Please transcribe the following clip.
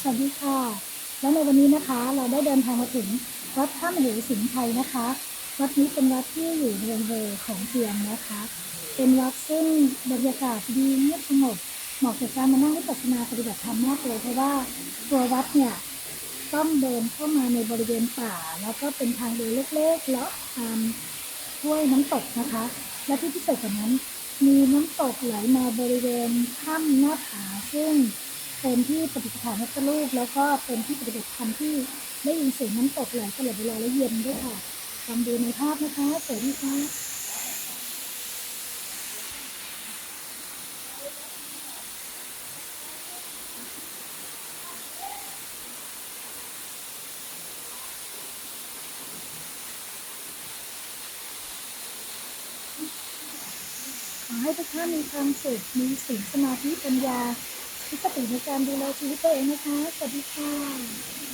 สวัสดีค่ะ และในวันนี้นะคะเราได้เดินทางมาถึงวัดถ้ำเหวสิงห์ไทยนะคะ วัดนี้เป็นวัดที่อยู่ในอำเภอของเชียงนะคะ เป็นวัดซึ่งบรรยากาศดีเงียบสงบเหมาะกับการมานั่งวิปัสสนาปฏิบัติธรรมมากเลยเพราะว่าตัววัดเนี่ยต้องเดินเข้ามาในบริเวณป่า แล้วก็เป็นทางเดินเล็กๆเลาะตามห้วยน้ำตกนะคะ และที่พิเศษกว่านั้น มีน้ำตกไหลมาบริเวณถ้ำหน้าผาซึ่ง เป็นที่ปฏิสถานพระพุทธรูปแล้วก็เป็นที่ปฏิบัติธรรมที่ได้ยินเสียงน้ำตกไหลตลอดเวลาและเย็นด้วยค่ะลองดูในภาพนะคะสวัสดีค่ะขอให้ทุกท่านมีความสุขมีศีลสมาธิปัญญา มีสติในการดูแลชีวิตตัวเองนะคะ สวัสดีค่ะ